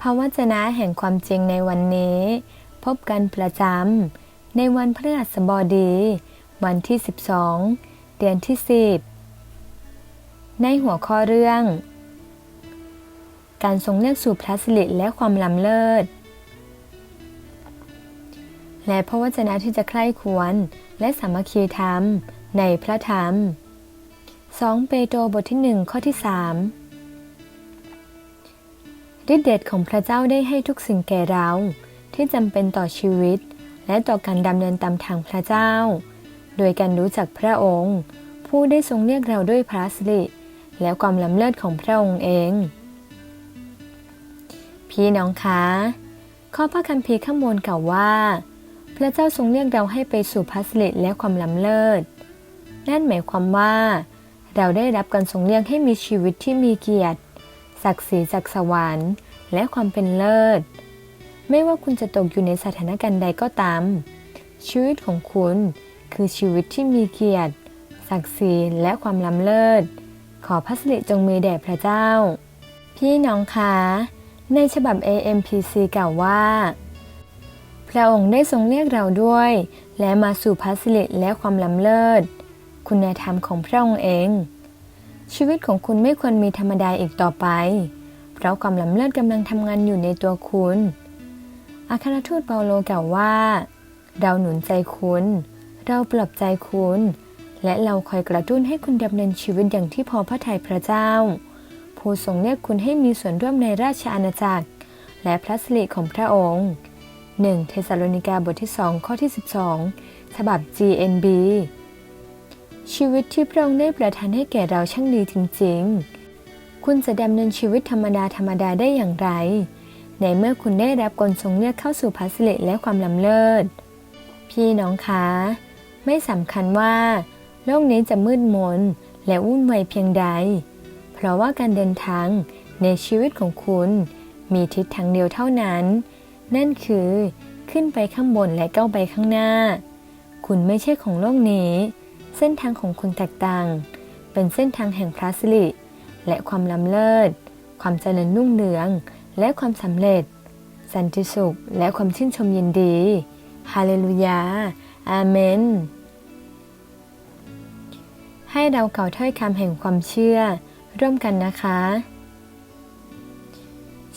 พระวจนะแห่งความจริงในวันนี้ พบกันประจำในวันพฤหัสบดี วันที่ 12 เดือนที่ 10 ในหัวข้อเรื่อง การทรงเลือกสู่พระสิริและความล้ำเลิศ และพระวจนะที่จะใคร่ควรและสามัคคีธรรมในพระธรรม 2 เปโตรบทที่ 1 ข้อที่ 3 ฤทธิเดชของพระเจ้าได้ให้ทุกสิ่งแก่เรา ที่จำเป็นต่อชีวิต และต่อการดำเนินตามทางพระเจ้า โดยการรู้จักพระองค์ ผู้ได้ทรงเรียกเราด้วยพระสิริและความล้ำเลิศของพระองค์เอง พี่น้องคะข้อพระคัมภีร์ข้างบนกล่าวว่า พระเจ้าทรงเรียกเราให้ไปสู่พระสิริและความล้ำเลิศนั่นหมายความว่า เราได้รับการทรงเรียกให้มีชีวิตที่มีเกียรติ ศักดิ์ศรีจากสวรรค์ และความเป็นเลิศ ไม่ว่าคุณจะตกอยู่ในสถานการณ์ใดก็ตาม ชีวิตของคุณคือชีวิตที่มีเกียรติ ศักดิ์ศรีและความล้ำเลิศ ขอพระสิริจงมีแด่พระเจ้า พี่น้องคะในฉบับ AMPC กล่าวว่า พระองค์ได้ทรงเรียกเราด้วย และมาสู่พระสิริและความล้ำเลิศ คุณธรรมของพระองค์เอง ชีวิตของคุณไม่ควรมีธรรมดาอีกต่อไป เพราะความล้ำเลิศกำลังทำงานอยู่ในตัวคุณอัครทูตเปาโลกล่าวว่า เราหนุนใจคุณ เราปลอบใจคุณ และเราคอยกระตุ้นให้คุณดำเนินชีวิตอย่างที่พอพระทัยพระเจ้า ผู้ทรงเรียกคุณให้มีส่วนร่วมในราชอาณาจักร และพระสิริของพระองค์ 1 เทสาโลนิกาบทที่ 2 ข้อที่ 12 ฉบับ GNB ชีวิตที่พระองค์ได้ประทานให้แก่เราช่างดีจริงๆ คุณจะดำเนินชีวิตธรรมดาธรรมดาได้อย่างไร ในเมื่อคุณได้รับกลทรงเลือกเข้าสู่พระสิริและความล้ำเลิศ พี่น้องคะ ไม่สำคัญว่า โลกนี้จะมืดมนและวุ่นวายเพียงใด เพราะว่าการเดินทางในชีวิตของคุณมีทิศทางเดียวเท่านั้น นั่นคือขึ้นไปข้างบนและก้าวไปข้างหน้า คุณไม่ใช่ของโลกนี้ เส้นทางของคุณแตกต่าง เป็นเส้นทางแห่งพระสิริ และความล้ำเลิศ ความเจริญรุ่งเรือง และความสำเร็จ สันติสุขและความชื่นชมยินดี ฮาเลลูยา อาเมน ให้เราเก่าถ้อยคำแห่งความเชื่อ ร่วมกันนะคะ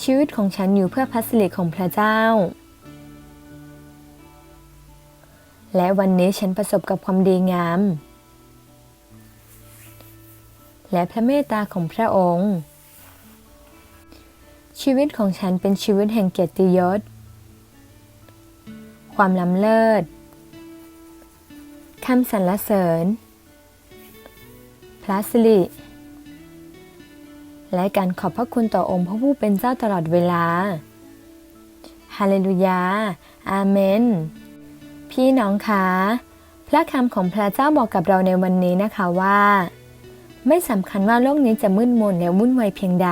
ชีวิตของฉันอยู่เพื่อพระสิริของพระเจ้าและวันนี้ฉันประสบกับความดีงาม และพระเมตตาของพระองค์ ชีวิตของฉันเป็นชีวิตแห่งเกียรติยศ ความล้ำเลิศคำสรรเสริญ พระสิริ และการขอบพระคุณต่อองค์พระผู้เป็นเจ้าตลอดเวลา ฮาเลลูยา อาเมน พี่น้องคะ พระคำของพระเจ้าบอกกับเราในวันนี้นะคะว่า ไม่สำคัญว่าโลกนี้จะมืดมนและวุ่นวายเพียงใด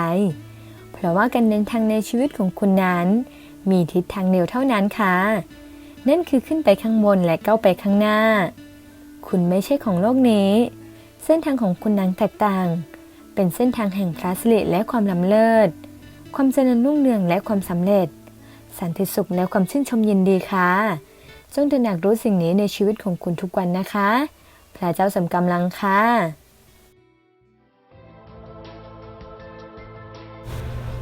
เพราะว่าการเดินทางในชีวิตของคุณนั้น มีทิศทางเดียวเท่านั้นค่ะ นั่นคือขึ้นไปข้างบนและก้าวไปข้างหน้า คุณไม่ใช่ของโลกนี้ เส้นทางของคุณนั้นแตกต่าง เป็นเส้นทางแห่งพระสิริและความล้ำเลิศ ความเจริญรุ่งเรืองและความสำเร็จ สันติสุขและความชื่นชมยินดีค่ะจงตระหนักรู้สิ่งนี้ในชีวิตของคุณทุกวันนะคะ พระเจ้าสำกำลังค่ะ